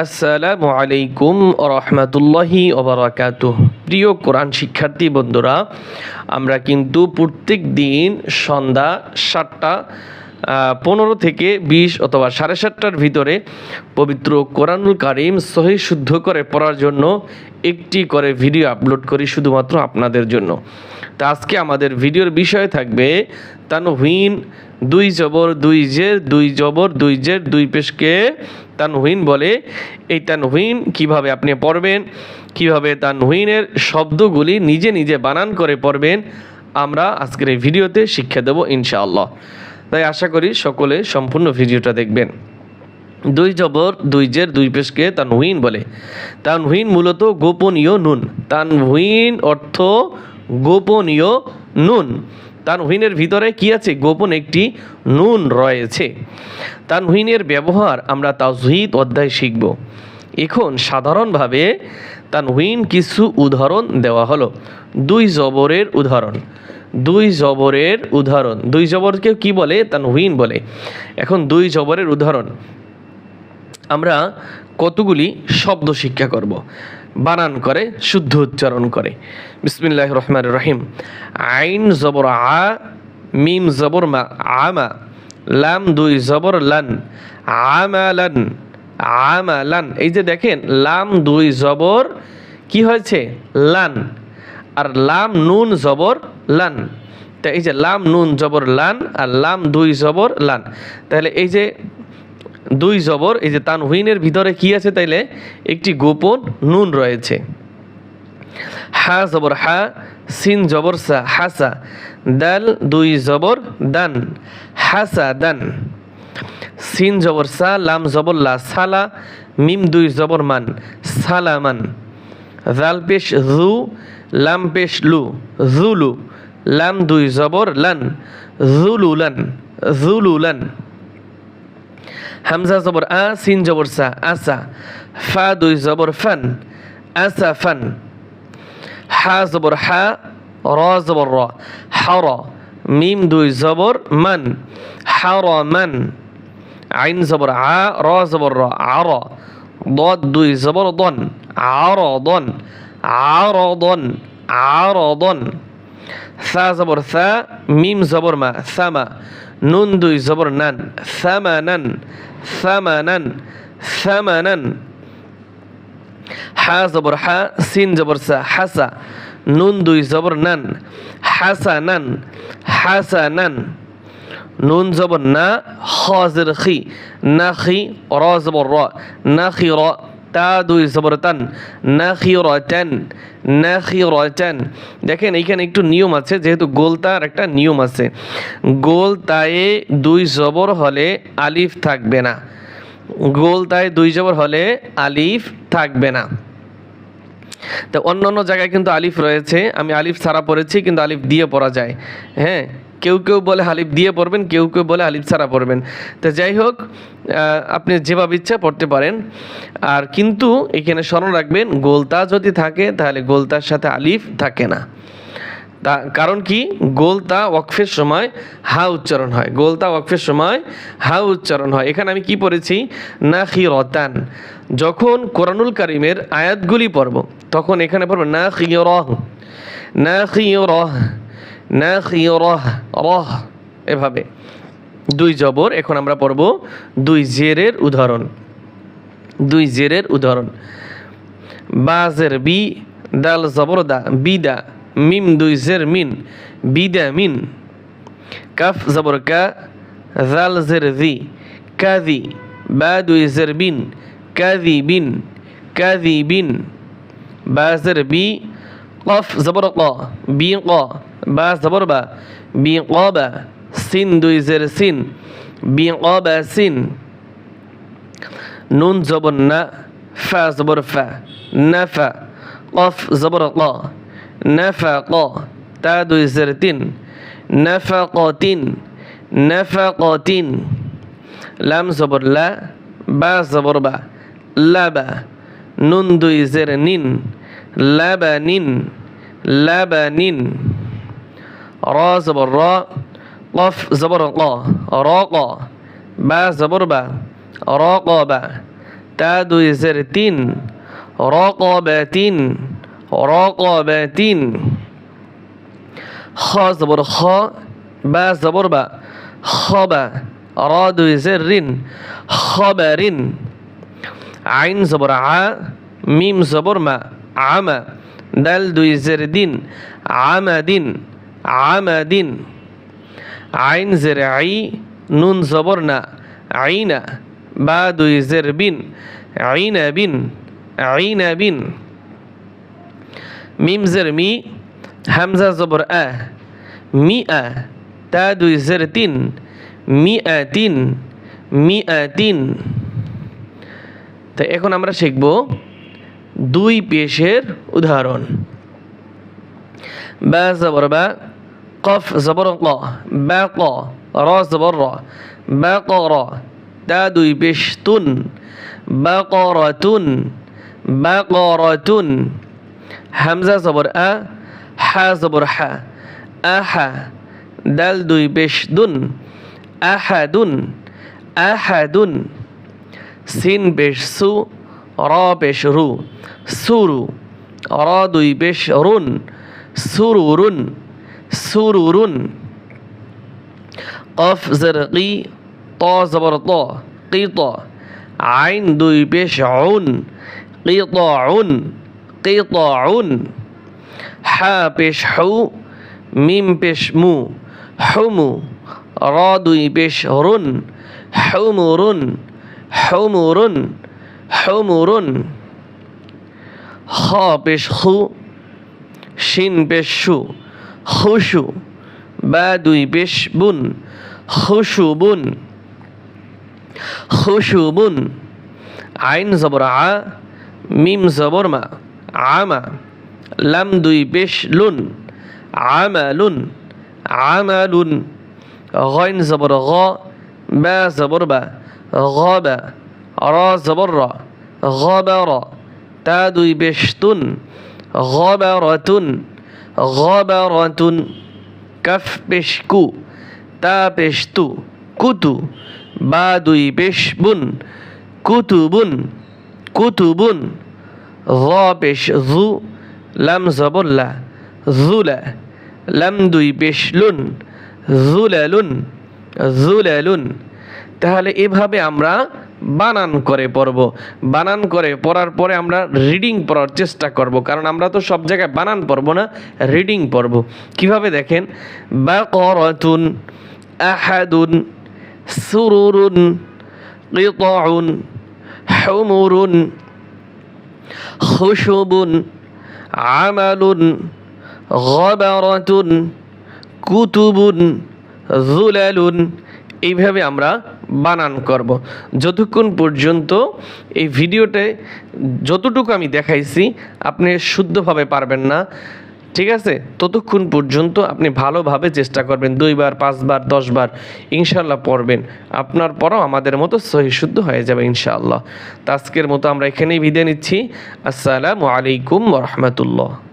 আসসালামু আলাইকুম রহমতুল্লাহি ওবরাকাতু প্রিয় কোরআন শিক্ষার্থী বন্ধুরা, আমরা কিন্তু প্রত্যেক দিন সন্ধ্যা সাতটা পনেরো থেকে বিশ অথবা সাড়ে সাতটার ভিতরে পবিত্র কোরআনুল কারিম সহি শুদ্ধ করে পড়ার জন্য একটি করে ভিডিও আপলোড করি শুধুমাত্র আপনাদের জন্য। তা আজকে আমাদের ভিডিওর বিষয় থাকবে তানহুইন দুই জবর দুই জের, দুই জবর দুই জের, দুই পেশকে তানহুইন বলে। এই তানহুইন কীভাবে আপনি পড়বেন, কীভাবে তানহুইনের শব্দগুলি নিজে নিজে বানান করে পড়বেন, আমরা আজকের এই ভিডিওতে শিক্ষা দেব ইনশাআল্লাহ। তাই আশা করি সকলে সম্পূর্ণ ভিডিওটা দেখবেন। দুই জবর, দুই জের, দুই পেশকে তানহুইন বলে। তানহুইন মূলত গোপনীয় নুন। তানহুইন অর্থ গোপনীয় নুন। তানহুইনের ভিতরে কি আছে? গোপন একটি নুন রয়েছে। তানহুইনের ব্যবহার আমরা তাজহিদ অধ্যায় শিখব। এখন সাধারণভাবে তানহুইন কিছু উদাহরণ দেওয়া হলো। দুই জবরের উদাহরণ। দুই জবরের উদাহরণ। দুই জবরকে কি বলে? তানহুইন বলে। এখন দুই জবরের উদাহরণ। আমরা কতগুলি শব্দ শিক্ষা করব? বানান করে, শুদ্ধ উচ্চারণ করে। বিসমিল্লাহ রহমান রহিম। আইন জবর আ, মিম জবর মা, আমা, লাম দুই জবর লান, আমালান আমালান। এই যে দেখেন, লাম দুই জবর কি হয়েছে? লান। আর লাম নুন জবর লান। তা এই যে লাম নুন জবর লান আর লাম দুই জবর লান। তাহলে এই যে দুই জবর, এই যে তানহুইনের ভিতরে কি আছে তাইলে? একটি গোপন নুন রয়েছে। হা জবর হা, সিন জবর সা হাসা দাল দুই জবর, দান হাসা দান। সিন জবর সা, লাম জবর লা, সালা, মিম দুই জবর মান সালামান জাল পেশ জু, লাম পেশ লু, জুলু, লাম দুই জবর, লান জুলুলান জুলুলান হামজা জবর আ, সিন জবর সা, আসা। ফা দুই জবর ফান, আসা ফান। হা জবর হা, র জবর র। হার মিম দুই জবর মান। হার মান, আইন জবর আ, র জবর র। আর দদ দুই জবর দন। আর দন আর দন আর দন। সা জবর সা, মিম জবর মা সামা নুন দুই জবর নান সামানান সামানান সামানান হা জবর হা সিন জবর সা হাসা নুন দুই জবর নান হাসানান হাসানান নুন জবর না হাজর খি না খি র জবর র না খি র তা দুই জবর তান না টান না দেখেন, এইখানে একটু নিয়ম আছে, যেহেতু গোলতার একটা নিয়ম আছে। গোল তায়ে দুই জবর হলে আলিফ থাকবে না। গোল তায়ে দুই জবর হলে আলিফ থাকবে না। তো অন্য অন্য জায়গায় কিন্তু আলিফ রয়েছে। আমি আলিফ ছাড়া পড়েছি, কিন্তু আলিফ দিয়ে পড়া যায়। হ্যাঁ? কেউ কেউ বলে আলিফ দিয়ে পড়বেন, কেউ কেউ বলে আলিফ ছাড়া পড়বেন। তো যাই হোক আপনি যেভাবে ইচ্ছা পড়তে পারেন। আর কিন্তু এখানে স্মরণ রাখবেন, গোলতা যদি থাকে, তাহলে গোলতার সাথে আলিফ থাকে না। তা কারণ কি? গোলতা ওয়াকফের সময় হা উচ্চারণ হয়। গোলতা ওয়াকফের সময় হা উচ্চারণ হয়। এখানে আমি কি পড়েছি? না খি রতান যখন কোরআনুল কারিমের আয়াতগুলি পড়ব, তখন এখানে পড়ব না খি রহ না খি রহ না এভাবে। দুই জবর, এখন আমরা পড়ব দুই জেরের উদাহরণ। দুই জেরের উদাহরণ। বাজের বি, দাল জবর দা, বিদা, মিম দুই জের মিন, বিদা মিন। কাফ জবর কা, জাল জের জি, কাজি, বা দুই জের বিন, কাজি বিন কাজি বিন। বাজের বি, কফ জবর ক বি ক বা জবর বা বি ক বা সিন দুই জের সিন বি ক বা সিন নুন জবর না ফা জবর ফা নাফা কফ জবর ক নাফা ক তা দুই জের তিন নাফা ক তিন নাফা ক তিন লাম জবর লা বা জবর বা লাবা নুন দুই জের নিন লাবা নিন লাবা নিন র জবর র কফ জবর ক র ক বা জবর বা র ক বা তা দুই জের তিন রকবাতিন রকবাতিন খ জবর খ বা জবর বা খবা র আমাদিন। আইন জের আই, নুন জবর না। আইনা, বা দুই জের বিন। আইনা বিন আইনা বিন। মিম জের মি, হামজা জবর আ। মি আ তা দুই জের তিন। মি আ তিন মি আ তিন। তো এখন আমরা শিখব দুই পেশের উদাহরণ। বা জবর বা কফ জবর ক বা ক র জবর র বা ক র তা দুই পেশ তুন বা ক র তুন বা ক র তুন হামজা জবর আ হা জবর হা আহা দাল দুই পেশ দুন আহাদুন আহাদুন সুরুরুন। কফ জরকি ত জবর ত কিত আইন দুই পেশ উন কিতাউন কিতাউন হা পেশ হু, মিম পেশ মু, হুমু। র দুই পেশ রুন হুমুরুন হুমুরুন হুমুরুন খ পেশ খু শিন পেশ সু খুশু বা দুই পেশ বুন খুশুবুন খুশুবুন আইন জবর আ মিম জবর মা আমা লাম দুই পেশ লুন আমালুন আমালুন غين زبر غا با زبر با غابا را زبر را غبر تا দুই বেশতুন غبرتن গবারতুন কাফ পেশকু তা পেশতু কুতু বা দুই পেশবুন কুতুবুন কুতুবুন র পেশ জু লাম জবল্লা জুলা লম দুই পেশলুন জুল লুন তাহলে এভাবে আমরা বানান করে পড়ব। বানান করে পড়ার পরে আমরা রিডিং পড়ার চেষ্টা করব। কারণ আমরা তো সব জায়গায় বানান পড়ব না রিডিং পড়ব। কীভাবে দেখেন? বাকরাতুন আহাদুন, সুরুরুন, কিতাউন, হুমুরুন, খুশুবুন, আমালুন, গবারাতুন, কুতুবুন, জুলালুন। এইভাবে আমরা বানান করব। যতক্ষণ পর্যন্ত এই ভিডিওতে যতটুকু আমি দেখাইছি, আপনি শুদ্ধভাবে পারবেন না, ঠিক আছে? ততক্ষণ পর্যন্ত আপনি ভালোভাবে চেষ্টা করবেন, দুইবার, পাঁচবার, দশবার ইনশাল্লাহ পড়বেন। আপনার পরও আমাদের মতো সহি শুদ্ধ হয়ে যাবে ইনশাআল্লাহ। আজকের মতো আমরা এখানেই বিদায় নিচ্ছি। আসসালামু আলাইকুম রহমতুল্লাহ।